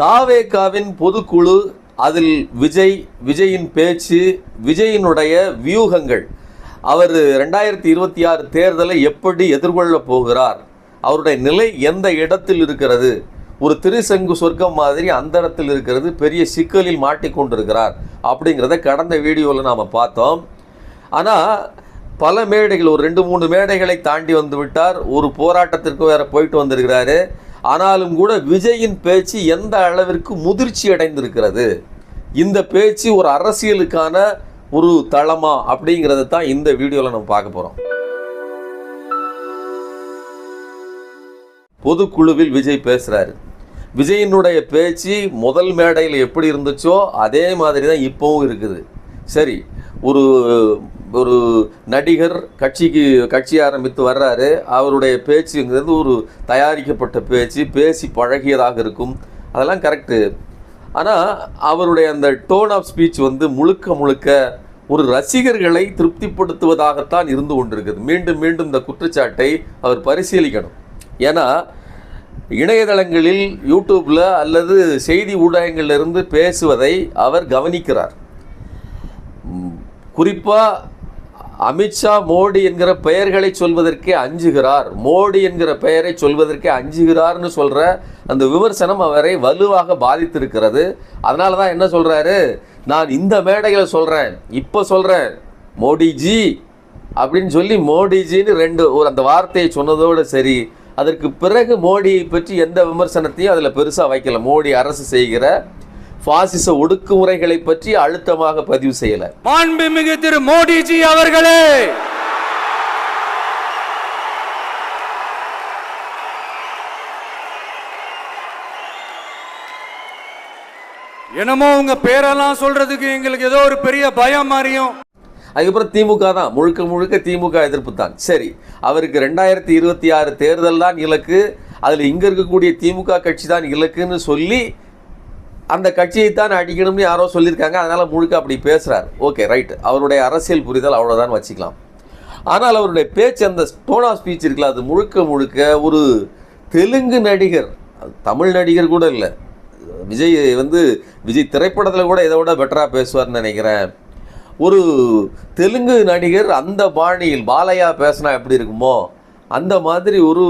தாவேகாவின் பொதுக்குழு அதில் விஜய் விஜயின் பேச்சு விஜயினுடைய வியூகங்கள். அவர் ரெண்டாயிரத்தி இருபத்தி ஆறு தேர்தலை எப்படி எதிர்கொள்ளப் போகிறார்? அவருடைய நிலை எந்த இடத்தில் இருக்கிறது? ஒரு திருசங்கு சொர்க்கம் மாதிரி அந்த இடத்தில் இருக்கிறது பெரிய சிக்கலில் மாட்டிக்கொண்டிருக்கிறார் அப்படிங்கிறத கடந்த வீடியோவில் நாம் பார்த்தோம். ஆனால் பல மேடைகள் ஒரு ரெண்டு மூணு மேடைகளை தாண்டி வந்து விட்டார். ஒரு போராட்டத்திற்கு வேறு போயிட்டு வந்திருக்கிறாரு. ஆனாலும் கூட விஜயின் பேச்சு எந்த அளவிற்கு முதிர்ச்சி அடைந்திருக்கிறது? இந்த பேச்சு ஒரு அரசியலுக்கான ஒரு தளமா? அப்படிங்கிறத தான் இந்த வீடியோவில் நம்ம பார்க்க போகிறோம் பொதுக்குழுவில் விஜய் பேசுகிறாரு விஜயினுடைய பேச்சு முதல் மேடையில் எப்படி இருந்துச்சோ அதே மாதிரி தான் இப்போவும் இருக்குது. சரி ஒரு ஒரு நடிகர் கட்சிக்கு கட்சி ஆரம்பித்து வர்றாரு. அவருடைய பேச்சுங்கிறது ஒரு தயாரிக்கப்பட்ட பேச்சு பேசி பழகியதாக இருக்கும். அதெல்லாம் கரெக்டு ஆனால் அவருடைய அந்த டோன் ஆஃப் ஸ்பீச் வந்து முழுக்க முழுக்க ஒரு ரசிகர்களை திருப்திப்படுத்துவதாகத்தான் இருந்து கொண்டிருக்குது. மீண்டும் மீண்டும் இந்த குற்றச்சாட்டை அவர் பரிசீலிக்கணும். ஏன்னா இணையதளங்களில் யூடியூப்பில் அல்லது செய்தி ஊடகங்களிலிருந்து பேசுவதை அவர் கவனிக்கிறார். குறிப்பாக அமித்ஷா மோடி என்கிற பெயர்களை சொல்வதற்கே அஞ்சுகிறார். மோடி என்கிற பெயரை சொல்வதற்கே அஞ்சுகிறார்னு சொல்கிற அந்த விமர்சனம் அவரை வலுவாக பாதித்திருக்கிறது. அதனால தான் என்ன சொல்கிறாரு நான் இந்த மேடையில் சொல்கிறேன் இப்போ சொல்கிறேன் மோடிஜி அப்படின்னு சொல்லி மோடிஜின்னு ரெண்டு ஒரு அந்த வார்த்தையை சொன்னதோடு சரி அதற்கு பிறகு மோடியை பற்றி எந்த விமர்சனத்தையும் அதில் பெருசாக வைக்கல. மோடி அரசு செய்கிற பாசிச ஒடுக்குமுறைகளை பற்றி அழுத்தமாக பதிவு செய்யலை. மாண்புமிகு திரு மோடிஜி அவர்களே! என்னமோ உங்க பேரெல்லாம் சொல்றதுக்கு எங்களுக்கு ஏதோ ஒரு பெரிய பயம் மாதிரியும் அதுக்கப்புறம் திமுக தான். முழுக்க முழுக்க திமுக எதிர்ப்பு தான். சரி அவருக்கு ரெண்டாயிரத்தி இருபத்தி ஆறு தேர்தல் தான் இலக்கு. அதில் இங்கே இருக்கக்கூடிய திமுக கட்சி தான் இலக்குன்னு சொல்லி அந்த கட்சியை தான் அடிக்கணும்னு யாரோ சொல்லியிருக்காங்க அதனால் முழுக்க அப்படி பேசுகிறார் ஓகே ரைட் அவருடைய அரசியல் புரிதல் அவ்வளோதான் வச்சுக்கலாம். ஆனால் அவருடைய பேச்சு அந்த டோன் ஆஃப் ஸ்பீச் இருக்குல்ல அது முழுக்க முழுக்க ஒரு தெலுங்கு நடிகர் தமிழ் நடிகர் கூட இல்லை. விஜய் வந்து விஜய் திரைப்படத்தில் கூட இதை விட பெட்டராக பேசுவார்னு நினைக்கிறேன். ஒரு தெலுங்கு நடிகர் அந்த பாணியில் பாலையா பேசினா எப்படி இருக்குமோ அந்த மாதிரி ஒரு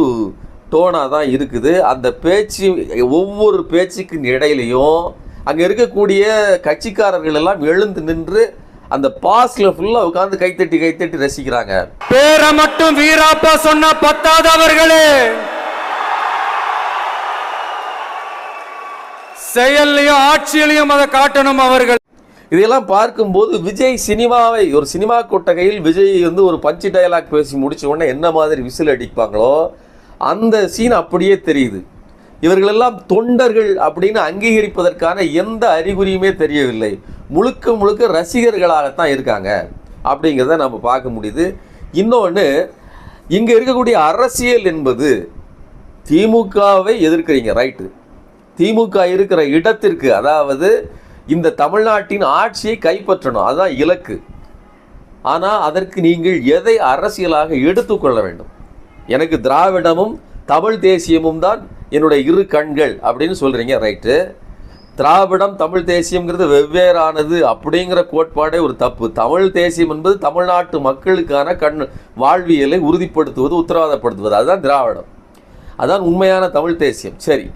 டோனாக தான் இருக்குது. அந்த பேச்சு ஒவ்வொரு பேச்சுக்கு இடையிலையும் அங்கே இருக்கக்கூடிய கட்சிக்காரர்கள் எல்லாம் எழுந்து நின்று அந்த பாஸ்ல ஃபுல்லாக உட்காந்து கைத்தட்டி கைத்தட்டி ரசிக்கிறாங்க. பேரை மட்டும் வீராப்பா சொன்ன பத்தாதவர்களே செயல்லையும் ஆட்சியிலையும் அதை காட்டணும் அவர்கள். இதையெல்லாம் பார்க்கும்போது விஜய் சினிமாவை ஒரு சினிமா கொட்டகையில் விஜய் வந்து ஒரு பஞ்சு டயலாக் பேசி முடிச்ச உடனே என்ன மாதிரி விசில் அடிப்பாங்களோ அந்த சீன் அப்படியே தெரியுது. இவர்களெல்லாம் தொண்டர்கள் அப்படின்னு அங்கீகரிப்பதற்கான எந்த அறிகுறியுமே தெரியவில்லை. முழுக்க முழுக்க ரசிகர்களாகத்தான் இருக்காங்க அப்படிங்கிறத நம்ம பார்க்க முடியுது. இன்னொன்று இங்கே இருக்கக்கூடிய அரசியல் என்பது திமுகவை எதிர்க்கிறீங்க ரைட்டு திமுக இருக்கிற இடத்திற்கு அதாவது இந்த தமிழ்நாட்டின் ஆட்சியை கைப்பற்றணும் அதுதான் இலக்கு. ஆனால் அதற்கு நீங்கள் எதை அரசியலாக எடுத்துக்கொள்ள வேண்டும்? எனக்கு திராவிடமும் தமிழ் தேசியமும் தான் என்னுடைய இரு கண்கள் அப்படின்னு சொல்கிறீங்க ரைட்டு திராவிடம் தமிழ் தேசியம்ங்கிறது வெவ்வேறானது அப்படிங்கிற கோட்பாடே ஒரு தப்பு. தமிழ் தேசியம் என்பது தமிழ்நாட்டு மக்களுக்கான கண் வாழ்வியலை உறுதிப்படுத்துவது உத்தரவாதப்படுத்துவது. அதுதான் திராவிடம். அதான் உண்மையான தமிழ் தேசியம். சரி.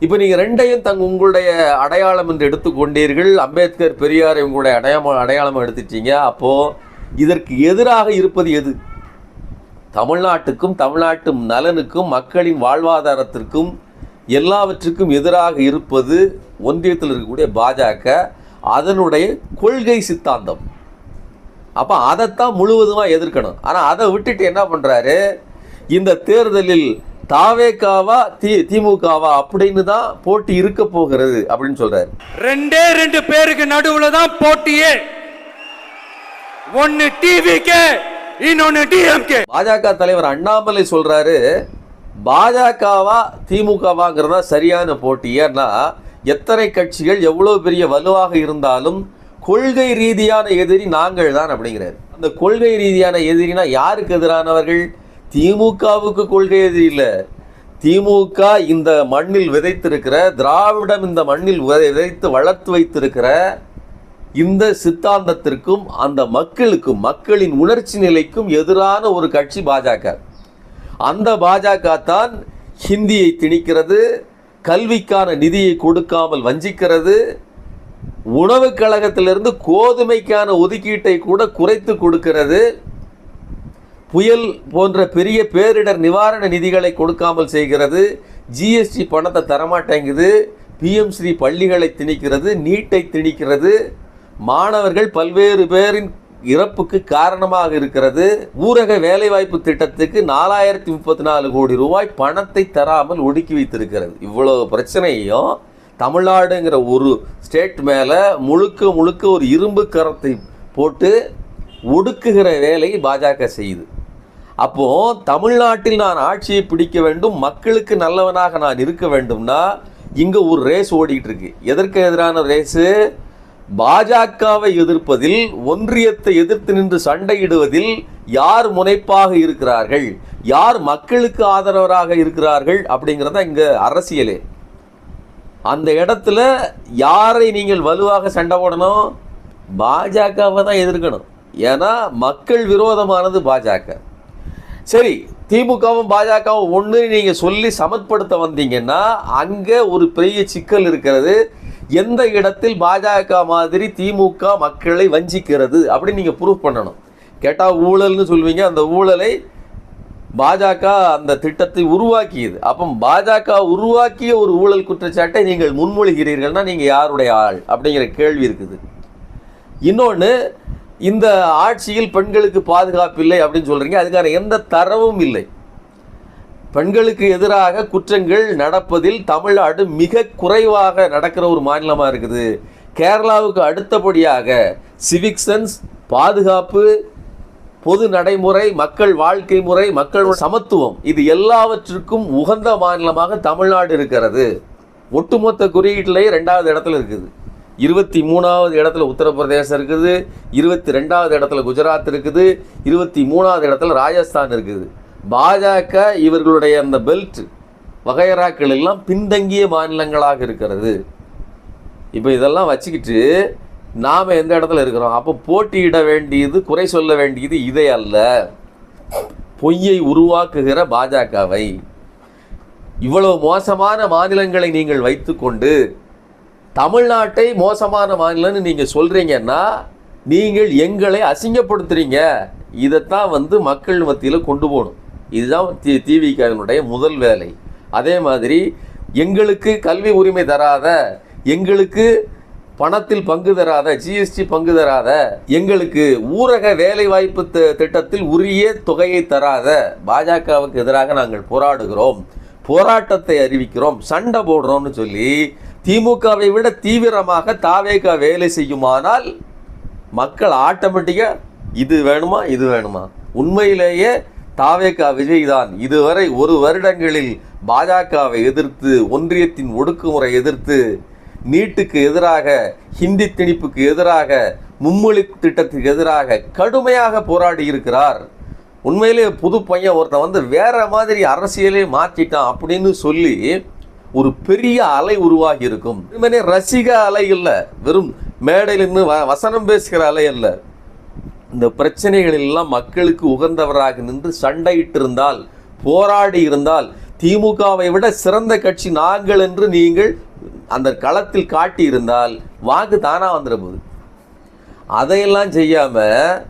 இப்போ நீங்கள் ரெண்டையும் தங்க உங்களுடைய அடையாளம் என்று எடுத்துக்கொண்டீர்கள். அம்பேத்கர் பெரியார் உங்களுடைய அடையாளம் அடையாளமாக எடுத்துட்டீங்க. அப்போது இதற்கு எதிராக இருப்பது எது? தமிழ்நாட்டுக்கும் தமிழ்நாட்டு நலனுக்கும் மக்களின் வாழ்வாதாரத்திற்கும் எல்லாவற்றுக்கும் எதிராக இருப்பது ஒன்றியத்தில் இருக்கக்கூடிய பாஜக அதனுடைய கொள்கை சித்தாந்தம். அப்போ அதைத்தான் முழுவதுமாக எதிர்க்கணும். ஆனால் அதை விட்டுட்டு என்ன பண்ணுறாரு இந்த தேர்தலில் தாவேக்காவா தி திமுகவா அப்படின்னு தான் போட்டி இருக்க போகிறது அப்படின்னு சொல்றாரு. ரெண்டே ரெண்டு பேருக்கு நடுவுல தான் போட்டியே. ஒன்னு டிவிகே இன்னொன்னு டிஎம்கே பாஜக தலைவர் அண்ணாமலை சொல்றாரு பாஜகவா திமுகவாங்கிறதா சரியான போட்டி. ஏன்னா எத்தனை கட்சிகள் எவ்வளவு பெரிய வலுவாக இருந்தாலும் கொள்கை ரீதியான எதிரி நாங்கள் தான் அப்படிங்கிறாரு. அந்த கொள்கை ரீதியான எதிரினா யாருக்கு எதிரானவர்கள்? திமுகவுக்கு கொள்கை எதிரி இல்லை. திமுக இந்த மண்ணில் விதைத்திருக்கிற திராவிடம் இந்த மண்ணில் விதை- விதைத்து வளர்த்து வைத்திருக்கிற இந்த சித்தாந்தத்திற்கும் அந்த மக்களுக்கும் மக்களின் உணர்ச்சி நிலைக்கும் எதிரான ஒரு கட்சி பாஜக. அந்த பாஜக தான் ஹிந்தியை திணிக்கிறது கல்விக்கான நிதியை கொடுக்காமல் வஞ்சிக்கிறது உணவுக் கழகத்திலிருந்து கோதுமைக்கான ஒதுக்கீட்டை கூட குறைத்து கொடுக்கிறது புயல் போன்ற பெரிய பேரிடர் நிவாரண நிதிகளை கொடுக்காமல் செய்கிறது ஜிஎஸ்டி பணத்தை தரமாட்டேங்குது பிஎம்ஸ்ரீ பள்ளிகளை திணிக்கிறது நீட்டை திணிக்கிறது மாணவர்கள் பல்வேறு பேரின் இறப்புக்கு காரணமாக இருக்கிறது. ஊரக வேலைவாய்ப்பு திட்டத்துக்கு நாலாயிரத்தி முப்பத்தி நாலு கோடி ரூபாய் பணத்தை தராமல் ஒடுக்கி வைத்திருக்கிறது. இவ்வளோ பிரச்சனையும் தமிழ்நாடுங்கிற ஒரு ஸ்டேட் மேலே முழுக்க முழுக்க ஒரு இரும்பு கரத்தை போட்டு ஒடுக்குகிற வேலையை பாஜக செய்யுது. அப்போது தமிழ்நாட்டில் நான் ஆட்சியை பிடிக்க வேண்டும் மக்களுக்கு நல்லவனாக நான் இருக்க வேண்டும்னா இங்கே ஒரு ரேஸ் ஓடிக்கிட்டு இருக்கு. எதற்கு எதிரான ரேஸு? பாஜகவை எதிர்ப்பதில் ஒன்றியத்தை எதிர்த்து நின்று சண்டையிடுவதில் யார் முனைப்பாக இருக்கிறார்கள்? யார் மக்களுக்கு ஆதரவராக இருக்கிறார்கள்? அப்படிங்கிறத இங்கே அரசியலே. அந்த இடத்துல யாரை நீங்கள் வலுவாக சண்டை போடணும்? பாஜகவை தான் எதிர்க்கணும். ஏன்னா மக்கள் விரோதமானது பாஜக. சரி திமுகவும் பாஜகவும் ஒன்று நீங்கள் சொல்லி சமன்படுத்த வந்தீங்கன்னா அங்கே ஒரு பெரிய சிக்கல் இருக்கிறது. எந்த இடத்தில் பாஜக மாதிரி திமுக மக்களை வஞ்சிக்கிறது அப்படின்னு நீங்கள் ப்ரூவ் பண்ணணும். கேட்டால் ஊழல்னு சொல்வீங்க அந்த ஊழலை பாஜக அந்த திட்டத்தை உருவாக்கியது. அப்போ பாஜக உருவாக்கிய ஒரு ஊழல் குற்றச்சாட்டை நீங்கள் முன்மொழிகிறீர்கள்னா நீங்கள் யாருடைய ஆள் அப்படிங்கிற கேள்வி இருக்குது. இன்னொன்று இந்த ஆட்சியில் பெண்களுக்கு பாதுகாப்பு இல்லை அப்படின்னு சொல்கிறீங்க அதுக்கான எந்த தரவும் இல்லை. பெண்களுக்கு எதிராக குற்றங்கள் நடப்பதில் தமிழ்நாடு மிக குறைவாக நடக்கிற ஒரு மாநிலமாக இருக்குது. கேரளாவுக்கு அடுத்தபடியாக சிவிக் சென்ஸ் பாதுகாப்பு பொது நடைமுறை மக்கள் வாழ்க்கை முறை மக்கள் சமத்துவம் இது எல்லாவற்றுக்கும் உகந்த மாநிலமாக தமிழ்நாடு இருக்கிறது. ஒட்டுமொத்த குறியீட்டிலேயே ரெண்டாவது இடத்துல இருக்குது. இருபத்தி மூணாவது இடத்துல உத்தரப்பிரதேசம் இருக்குது. இருபத்தி ரெண்டாவது இடத்துல குஜராத் இருக்குது. இருபத்தி மூணாவது இடத்துல ராஜஸ்தான் இருக்குது. பாஜக இவர்களுடைய அந்த பெல்ட் வகையராக்கள் எல்லாம் பின்தங்கிய மாநிலங்களாக இருக்கிறது. இப்போ இதெல்லாம் வச்சுக்கிட்டு நாம் எந்த இடத்துல இருக்கிறோம்? அப்போ போட்டியிட வேண்டியது குறை சொல்ல வேண்டியது இதை அல்ல. பொய்யை உருவாக்குகிற பாஜகவை. இவ்வளவு மோசமான மாநிலங்களை நீங்கள் வைத்துக்கொண்டு தமிழ்நாட்டை மோசமான மாநிலம்னு நீங்கள் சொல்கிறீங்கன்னா நீங்கள் எங்களை அசிங்கப்படுத்துகிறீங்க இதைத்தான் வந்து மக்கள் மத்தியில் கொண்டு போகணும். இதுதான் தி திவிகனுடைய முதல் வேலை. அதே மாதிரி எங்களுக்கு கல்வி உரிமை தராத எங்களுக்கு பணத்தில் பங்கு தராத ஜிஎஸ்டி பங்கு தராத எங்களுக்கு ஊரக வேலைவாய்ப்பு த திட்டத்தில் உரிய தொகையை தராத பாஜகவுக்கு எதிராக நாங்கள் போராடுகிறோம். போராட்டத்தை அறிவிக்கிறோம். சண்டை போடுறோம்னு சொல்லி திமுகவை விட தீவிரமாக தாவேகா வேலை செய்யுமானால் மக்கள் ஆட்டோமேட்டிக்காக இது வேணுமா இது வேணுமா? உண்மையிலேயே தாவேகா விஜய் தான் இதுவரை ஒரு வருடங்களில் பாஜகவை எதிர்த்து ஒன்றியத்தின் ஒடுக்குமுறை எதிர்த்து நீட்டுக்கு எதிராக ஹிந்தி திணிப்புக்கு எதிராக மும்மொழி திட்டத்துக்கு எதிராக கடுமையாக போராடி இருக்கிறார். உண்மையிலே புது பையன் ஒருத்தன் வந்து வேற மாதிரி அரசியலே மாற்றிட்டான் அப்படின்னு சொல்லி ஒரு பெரிய அலை உருவாகி இருக்கும். ரசிக அலை இல்லை. வெறும் மேடையில் நின்று வ- வசனம் பேசுகிற அலை இல்லை இந்த பிரச்சனைகளெல்லாம் மக்களுக்கு உகந்தவராக நின்று சண்டையிட்டு இருந்தால் போராடி இருந்தால் திமுகவை விட சிறந்த கட்சி நாங்கள் என்று நீங்கள் அந்த களத்தில் காட்டி இருந்தால் வாக்கு தானாக வந்துட போகுது. அதையெல்லாம் செய்யாமல்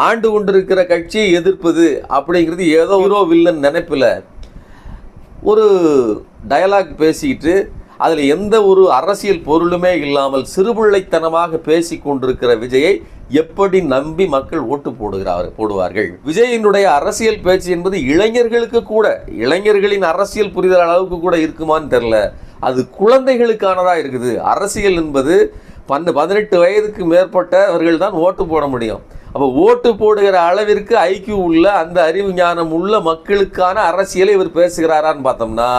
ஆண்டு கொண்டிருக்கிற கட்சியை எதிர்ப்பது அப்படிங்கிறது ஏதோ ஒரு வில்லன் நினைப்பில் ஒரு டயலாக் பேசிக்கிட்டு அதில் எந்த ஒரு அரசியல் பொருளுமே இல்லாமல் சிறுபிள்ளைத்தனமாக பேசி கொண்டிருக்கிற விஜயை எப்படி நம்பி மக்கள் ஓட்டு போடுகிறார் போடுவார்கள்? விஜயினுடைய அரசியல் பேச்சு என்பது இளைஞர்களுக்கு கூட இளைஞர்களின் அரசியல் புரிதல் அளவுக்கு கூட இருக்குமான்னு தெரில அது குழந்தைகளுக்கானதாக இருக்குது. அரசியல் என்பது பன்னு பதினெட்டு வயதுக்கு மேற்பட்டவர்கள் தான் ஓட்டு போட முடியும். அப்போ ஓட்டு போடுகிற அளவிற்கு ஐக்கியூ உள்ள அந்த அறிவு ஞானம் உள்ள மக்களுக்கான அரசியலை இவர் பேசுகிறாரான்னு பார்த்தோம்னா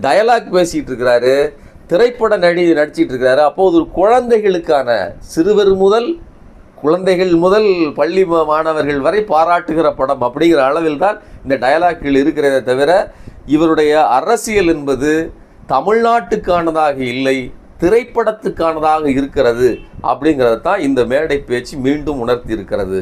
டயலாக் பேசிகிட்டு இருக்கிறாரு திரைப்பட நடி நடிச்சிட்டு இருக்கிறாரு அப்போது ஒரு குழந்தைகளுக்கான சிறுவர் முதல் குழந்தைகள் முதல் பள்ளி மாணவர்கள் வரை பாராட்டுகிற படம் அப்படிங்கிற அளவில் தான் இந்த டயலாக்கள் இருக்கிறதே தவிர இவருடைய அரசியல் என்பது தமிழ்நாட்டுக்கானதாக இல்லை திரைப்படத்துக்கானதாக இருக்கிறது அப்படிங்கிறத தான் இந்த மேடை பேச்சு மீண்டும் உணர்த்தி இருக்கிறது